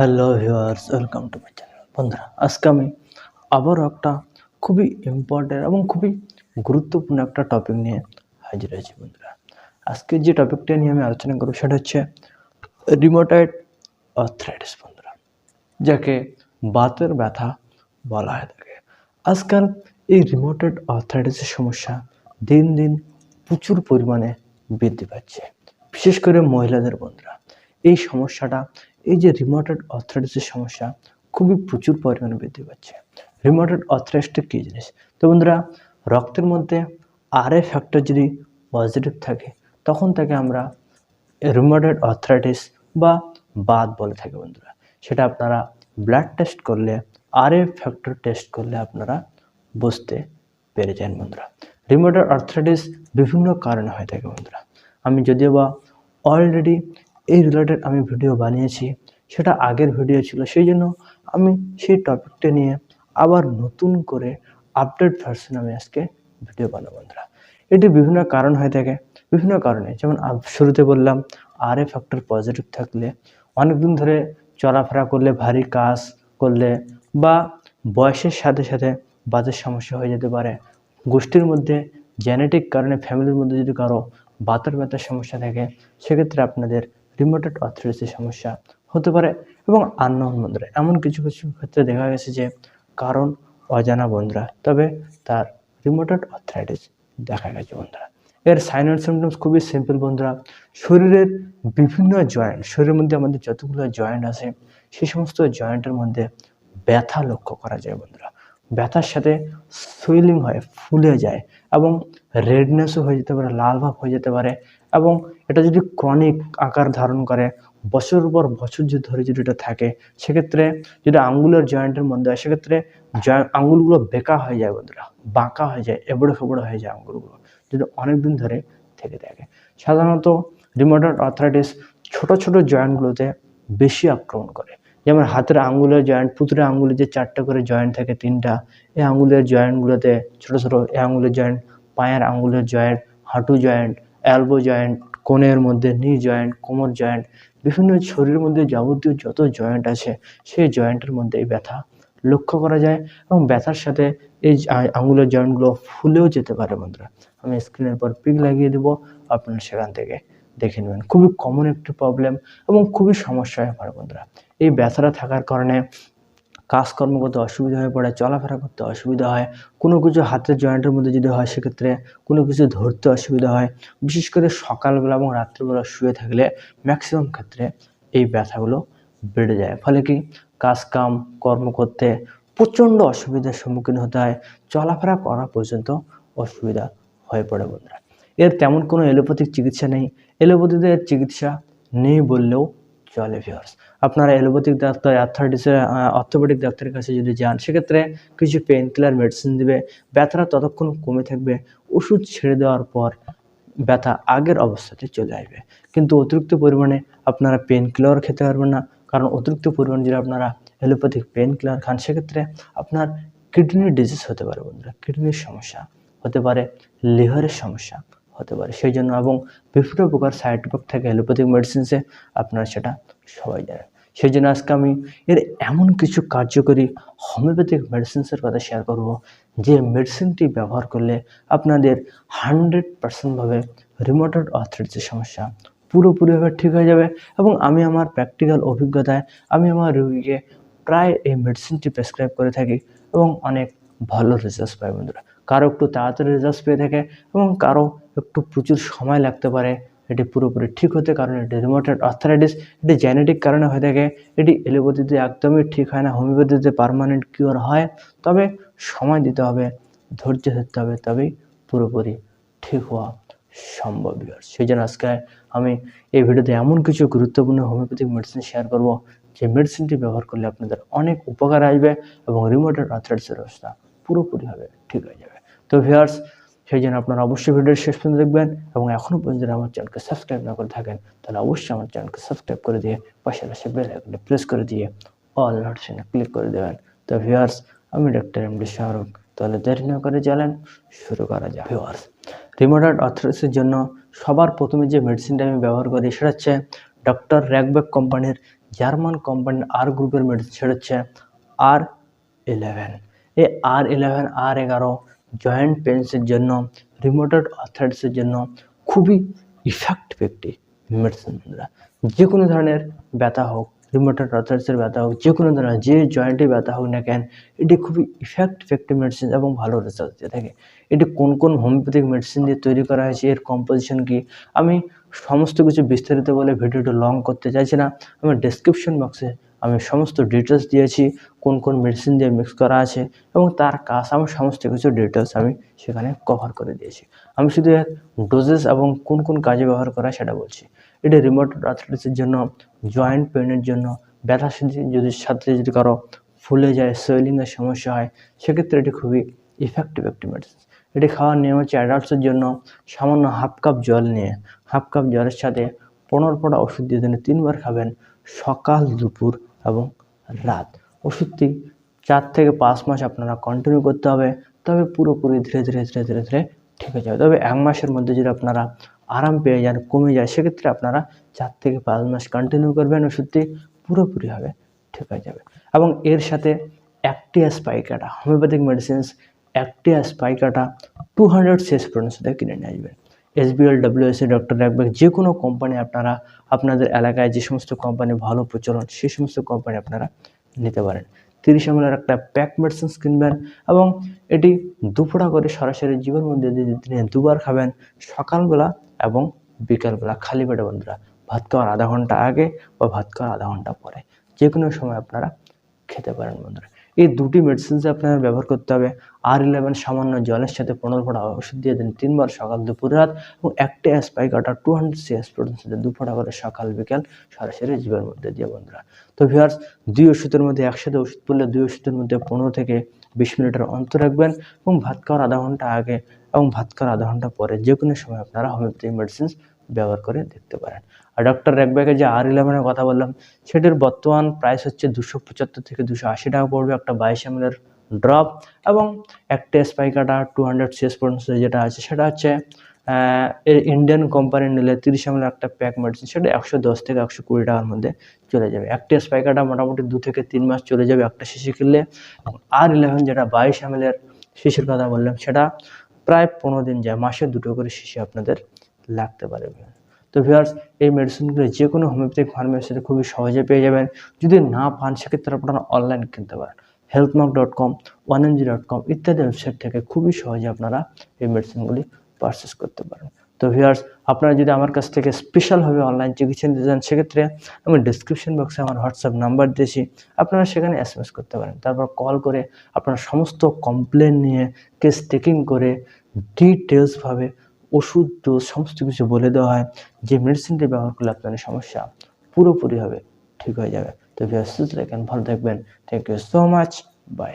Hello viewers, welcome to my channel. বন্ধুরা, আজকে আমি আবারও একটা খুবই ইম্পর্টেন্ট এবং খুবই গুরুত্বপূর্ণ একটা টপিক নিয়ে হাজির হয়েছি বন্ধুরা। আজকে যে টপিকটা নিয়ে আমি আলোচনা করব সেটা হচ্ছে রিমোটাইড অর্থ্রাইটিস বন্ধুরা, যাকে বাতের ব্যথা বলা হয়ে থাকে। আজকাল এই রিমোটেড অর্থ্রাইটিসের সমস্যা দিন দিন প্রচুর পরিমাণে বৃদ্ধি পাচ্ছে, বিশেষ করে মহিলাদের বন্ধুরা। এই সমস্যাটা এই যে রিমোটেড অর্থ্রাইটিসের সমস্যা খুবই প্রচুর পরিমাণে বৃদ্ধি পাচ্ছে। রিমোটেড অর্থ্রাইটিসটা কী জিনিস? তো বন্ধুরা, রক্তের মধ্যে আর এ ফ্যাক্টর যদি পজিটিভ থাকে, তখন তাকে আমরা রিমোটেড অর্থ্রাইটিস বা বাদ বলে থাকি বন্ধুরা। সেটা আপনারা ব্লাড টেস্ট করলে আর এ ফ্যাক্টর টেস্ট করলে আপনারা বুঝতে পেরে যান বন্ধুরা। রিমোটেড আর্থ্রাইটিস বিভিন্ন কারণে হয়ে থাকে বন্ধুরা। আমি যদিও বা অলরেডি এই রিলেটেড আমি ভিডিও বানিয়েছি। সেটা আগের ভিডিও ছিল, সেই জন্য আমি সেই টপিকটা নিয়ে আবার নতুন করে আপডেট ভার্সন আমি আজকে ভিডিও বানাবো বন্ধুরা। এটি বিভিন্ন কারণ হয়ে থাকে, বিভিন্ন কারণে। যেমন শুরুতে বললাম আর এ ফ্যাক্টর পজিটিভ থাকলে, অনেকদিন ধরে চলাফেরা করলে ভারী কাজ করলে বা বয়সের সাথে সাথে বাতের সমস্যা হয়ে যেতে পারে। গোষ্ঠীর মধ্যে জেনেটিক কারণে ফ্যামিলির মধ্যে যদি কারও বাতের ব্যথার সমস্যা থাকে, সেক্ষেত্রে আপনাদের রিমোটেড অর্থ্রাইটিসের সমস্যা হতে পারে এবং আননোন বন্ধুরা। এমন কিছু কিছু ক্ষেত্রে দেখা গেছে যে কারণ অজানা বন্ধুরা, তবে তার রিমোটেড অর্থ্রাইটিস দেখা গেছে বন্ধুরা। এর সাইন অ্যান্ড সিমটমস খুবই সিম্পল বন্ধুরা। শরীরের বিভিন্ন জয়েন্ট শরীরের মধ্যে আমাদের যতগুলো জয়েন্ট আছে সেই সমস্ত জয়েন্টের মধ্যে ব্যথা লক্ষ্য করা যায় বন্ধুরা। ব্যথার সাথে সুইলিং হয়, ফুলে যায় এবং রেডনেসও হয়ে যেতে পারে, লাল ভাব হয়ে যেতে পারে এবং এটা যদি ক্রনিক আকার ধারণ করে, বছরের পর বছর যদি ধরে যদি এটা থাকে, সেক্ষেত্রে যদি আঙ্গুলের জয়েন্টের মধ্যে হয় সেক্ষেত্রে আঙ্গুলগুলো বেঁকা হয়ে যায় বন্ধুরা, বাঁকা হয়ে যায়, এবড়ো ফেবড়ো হয়ে যায় আঙ্গুলগুলো, যদি অনেক দিন ধরে থেকে থাকে। সাধারণত রিমোটেড অর্থ্রাইটিস ছোট ছোট জয়েন্টগুলোতে বেশি আক্রমণ করে। যেমন হাতের আঙ্গুলের জয়েন্ট পুতুরের আঙ্গুলে যে চারটে করে জয়েন্ট থাকে, তিনটা, এই আঙ্গুলের জয়েন্টগুলোতে ছোট ছোট, এই আঙ্গুলের জয়েন্ট পায়ের আঙ্গুলের জয়েন্ট হাঁটু জয়েন্ট এলবো জয়েন্ট কোণের মধ্যে নি জয়েন্ট কোমর জয়েন্ট বিভিন্ন শরীরের মধ্যে যাবতীয় যত জয়েন্ট আছে, সেই জয়েন্টের মধ্যে এই ব্যথা লক্ষ্য করা যায় এবং ব্যথার সাথে এই আঙুলের জয়েন্টগুলো ফুলেও যেতে পারে বন্ধুরা। আমি স্ক্রিনের পর পিক লাগিয়ে দেবো, আপনারা সেখান থেকে দেখে নেবেন। খুবই কমন একটি প্রবলেম এবং খুবই সমস্যা হয়ে পড়ে বন্ধুরা। এই ব্যথাটা থাকার কারণে কাজকর্ম করতে অসুবিধা হয়ে পড়ে, চলাফেরা করতে অসুবিধা হয়, কোনো কিছু হাতের জয়েন্টের মধ্যে যদি হয় সেক্ষেত্রে কোনো কিছু ধরতে অসুবিধা হয়। বিশেষ করে সকালবেলা এবং রাত্রিবেলা শুয়ে থাকলে ম্যাক্সিমাম ক্ষেত্রে এই ব্যথাগুলো বেড়ে যায়। ফলে কি? কাজ কাম কর্ম করতে প্রচণ্ড অসুবিধার সম্মুখীন হতে হয়, চলাফেরা করা পর্যন্ত অসুবিধা হয়ে পড়ে বন্ধুরা। এর তেমন কোনো এলোপ্যাথিক চিকিৎসা নেই। এলোপ্যাথিতে এর চিকিৎসা নেই বললেও চলে ভিউয়ার্স আপনারা অ্যালোপ্যাথিক ডাক্তার অ্যাথারাইটিসের অর্থোপেডিক ডাক্তারের কাছে যদি যান, সেক্ষেত্রে কিছু পেন কিলার মেডিসিন দিবে। ব্যথাটা ততক্ষণ কমে থাকবে। ওষুধ ছেড়ে দেওয়ার পর ব্যথা আগের অবস্থাতে চলে আসবে। কিন্তু অতিরিক্ত পরিমাণে আপনারা পেন কিলার খেতে পারবেন না। কারণ অতিরিক্ত পরিমাণে যদি আপনারা অ্যালোপ্যাথিক পেন কিলার খান, সেক্ষেত্রে আপনার কিডনির ডিজিজ হতে পারে বন্ধুরা। কিডনির সমস্যা হতে পারে লিভারের সমস্যা। হতে পারে। সেই জন্য এবং বিভিন্ন প্রকার সাইড ইফেক্ট থাকে অ্যালোপ্যাথিক মেডিসিনসে আপনারা সেটা সবাই জানেন। সেই জন্য আজকে আমি এর এমন কিছু কার্যকরী হোমিওপ্যাথিক মেডিসিনসের কথা শেয়ার করব, যে মেডিসিনটি ব্যবহার করলে আপনাদের হান্ড্রেড পার্সেন্টভাবে রিমোটেড অর্থ্রাইটিসের সমস্যা পুরোপুরিভাবে ঠিক হয়ে যাবে এবং আমি আমার প্র্যাকটিক্যাল অভিজ্ঞতায় আমি আমার রোগীকে প্রায় এই মেডিসিনটি প্রেসক্রাইব করে থাকি এবং অনেক ভালো রেজাল্ট পাই বন্ধুরা। কারও একটু তাড়াতাড়ি রেজাল্ট পেয়ে থাকে এবং কারও একটু প্রচুর সময় লাগতে পারে। এটি পুরোপুরি ঠিক হতে কারণ এটি রিমোটেড অর্থারাইটিস এটি জেনেটিক কারণে হয়ে থাকে। এটি এলোপ্যাথিতে একদমই ঠিক হয় না হোমিওপ্যাথিতে পার্মানেন্ট কিওর হয়। তবে সময় দিতে হবে, ধৈর্য ধরতে হবে, তবেই পুরোপুরি ঠিক হওয়া সম্ভব সেই জন্য আজকে আমি এই ভিডিওতে এমন কিছু গুরুত্বপূর্ণ হোমিওপ্যাথিক মেডিসিন শেয়ার করব, যে মেডিসিনটি ব্যবহার করলে আপনাদের অনেক উপকার আসবে এবং রিমোটেড আর্থ্রাইটিসের অবস্থা পুরোপুরিভাবে ঠিক হয়ে যাবে। তো ভিউয়ার্স, সেই জন্য আপনারা অবশ্যই ভিডিওর শেষ পর্যন্ত দেখবেন এবং এখনও পর্যন্ত আমার চ্যানেলকে সাবস্ক্রাইব না করে থাকেন, তাহলে অবশ্যই আমার চ্যানেলকে সাবস্ক্রাইব করে দিয়ে পাশে পাশে বেল আইকনটা প্রেস করে দিয়ে অল নোটিফিকেশনে ক্লিক করে দেবেন। তো ভিউয়ার্স, আমি ডক্টর এম ডি শাহরুখ। তাহলে দেরি না করে চলেন, শুরু করা যাক। ভিউয়ার্স রিমোটেড আর্থ্রাইটিসের জন্য সবার প্রথমে যে মেডিসিনটা আমি ব্যবহার করি, সেটা হচ্ছে ডক্টর র্যাকব্যাক কোম্পানির জার্মান কোম্পানির আর গ্রুপের মেডিসিন, সেটা হচ্ছে আর ইলেভেন। এই আর ইলেভেন, আর এগারো জয়েন্ট পেন্সের জন্য রিমোটেড অর্থাইটিসের জন্য খুবই ইফেক্টিভ একটি মেডিসিন বন্ধুরা। যে কোনো ধরনের ব্যথা হোক রিমোটেড আর্থারাইটিসের ব্যথা হোক যে কোনো ধরনের যে জয়েন্টে ব্যথা হোক না কেন, এটি খুবই ইফেক্ট ইফেক্টিভ মেডিসিন এবং ভালো রেজাল্ট দিয়ে থাকে। এটি কোন কোন হোমিওপ্যাথিক মেডিসিন দিয়ে তৈরি করা হয়েছে, এর কম্পোজিশন কি? আমি সমস্ত কিছু বিস্তারিত বলে ভিডিওটা লং করতে চাইছি না। আমি ডেসক্রিপশন বক্সে আমি সমস্ত ডিটেলস দিয়েছি, কোন কোন মেডিসিন দিয়ে মিক্স করা আছে এবং তার কাজ আমি সমস্ত কিছু ডিটেলস আমি সেখানে কভার করে দিয়েছি। আমি শুধু ডোজেস এবং কোন কোন কাজে ব্যবহার করা সেটা বলছি। এটি রিমোট আর্থ্রাইটিসের জন্য জয়েন্ট পেনের জন্য, ব্যথা যদি সাথে যদি কারও ফুলে যায় সোয়েলিংয়ের সমস্যা হয়, সেক্ষেত্রে এটি খুবই ইফেক্টিভ একটি মেডিসিন এটি খাওয়ার নিয়ম হচ্ছে অ্যাডাল্টসের জন্য সামান্য হাফ কাপ জল নিয়ে হাফ কাপ জলের সাথে পনেরো পড়া ওষুধ দিয়ে দিনে তিনবার খাবেন সকাল, দুপুর এবং রাত। ওষুধটি চার থেকে পাঁচ মাস আপনারা কন্টিনিউ করতে হবে, তবে পুরোপুরি ধীরে ধীরে ধীরে ধীরে ধীরে ঠিক হয়ে যাবে। তবে এক মাসের মধ্যে যদি আপনারা আরাম পেয়ে যান, কমে যায়। সেক্ষেত্রে আপনারা চার থেকে পাঁচ মাস কন্টিনিউ করবেন, ওষুধটি পুরোপুরিভাবে ঠিক হয়ে যাবে। এবং এর সাথে Actaea spicata homeopathic medicines Actaea spicata two hundred CS পর্যন্ত কিনে নিয়ে আসবেন। এসবিএল ডাব্লিউএসএ ডক্টর রাখবেন যে কোনো কোম্পানি আপনারা, আপনাদের এলাকায় যে সমস্ত কোম্পানি ভালো প্রচলন সেই সমস্ত কোম্পানি আপনারা নিতে পারেন। তিরিশ এমএলের একটা প্যাক মেডিসিনস কিনবেন এবং এটি দুপুরা করে সরাসরি জীবের মধ্যে দিনে দুবার খাবেন, সকালবেলা এবং বিকালবেলা খালি পেটে বন্ধুরা, ভাত খাওয়ার আধা ঘণ্টা আগে বা ভাত খাওয়ার আধা ঘণ্টা পরে। যে কোনো সময় আপনারা খেতে পারেন বন্ধুরা। এই দুটি মেডিসিনস আপনারা ব্যবহার করতে হবে। আর ইলেভেন সামান্য জলের সাথে পনেরো ফোঁটা ওষুধ দিয়ে দিন। তিনবার সকাল, দুপুর, রাত এবং একটা স্পাইকাটা টু হান্ড্রেড সি এসপ্রোটিন সাথে দু করে সকাল, বিকাল, সরাসরি জীবের মধ্যে দিয়ে বন্ধুরা। তো ভিউয়ার্স দুই ওষুধের মধ্যে একসাথে ওষুধ পড়লে দুই ওষুধের মধ্যে পনেরো থেকে বিশ মিনিটের অন্তর রাখবেন এবং ভাত খাওয়ার আধা ঘণ্টা আগে এবং ভাত খাওয়ার আধা ঘণ্টা পরে যে কোনো সময় আপনারা হোমিওপ্যাথিক মেডিসিনস ব্যবহার করে দেখতে পারেন। আর ডক্টর র্যাকব্যাগের যে আর ইলেভেনের কথা বললাম, সেটির বর্তমান প্রাইস হচ্ছে দুশো পঁচাত্তর থেকে দুশো আশি টাকা পড়বে, একটা বাইশ এমএলের ড্রপ এবং একটা স্পাইকাটা টু হান্ড্রেড সিএস পর্যন্ত যেটা আছে, সেটা হচ্ছে ইন্ডিয়ান কোম্পানি নিলে তিরিশ এমএল একটা প্যাক মেডিসিন সেটা একশো দশ থেকে একশো কুড়ি টাকার মধ্যে চলে যাবে। একটা স্পাইকাটা মোটামুটি দু থেকে তিন মাস চলে যাবে একটা শিশি কিনলে। আর ইলেভেন যেটা বাইশ এমএলের শিশির কথা বললাম, সেটা প্রায় পনেরো দিন যায়, মাসে দুটো করে শিশি আপনাদের লাগতে পারে। তো ভিউয়ার্স এই মেডিসিনগুলো যে কোনো হোমিওপ্যাথিক ফার্মেসিতে খুবই সহজে পেয়ে যাবেন। যদি না পান, সেক্ষেত্রে আপনারা অনলাইন কিনতে পারেন। Healthmark dot com one MG dot com ইত্যাদি ওয়েবসাইট থেকে খুবই সহজে আপনারা এই মেডিসিনগুলি পারচেস করতে পারেন। তো ভিউয়ার্স আপনারা যদি আমার কাছ থেকে স্পেশালভাবে অনলাইন চিকিৎসা নিতে চান, সেক্ষেত্রে আমি ডিসক্রিপশন বক্সে আমার হোয়াটসঅ্যাপ নাম্বার দিয়েছি। আপনারা সেখানে এস এম এস করতে পারেন। তারপর কল করে আপনার সমস্ত কমপ্লেন নিয়ে কেস টেকিং করে ডিটেলসভাবে ওষুধ তো সমস্ত কিছু বলে দেওয়া হয়। যে মেডিসিনটা ব্যবহার করলে আপনার সমস্যা পুরোপুরিভাবে ঠিক হয়ে যাবে। তো ভিউয়ার্স সুস্থ ভালো থাকবেন। Thank you so much bye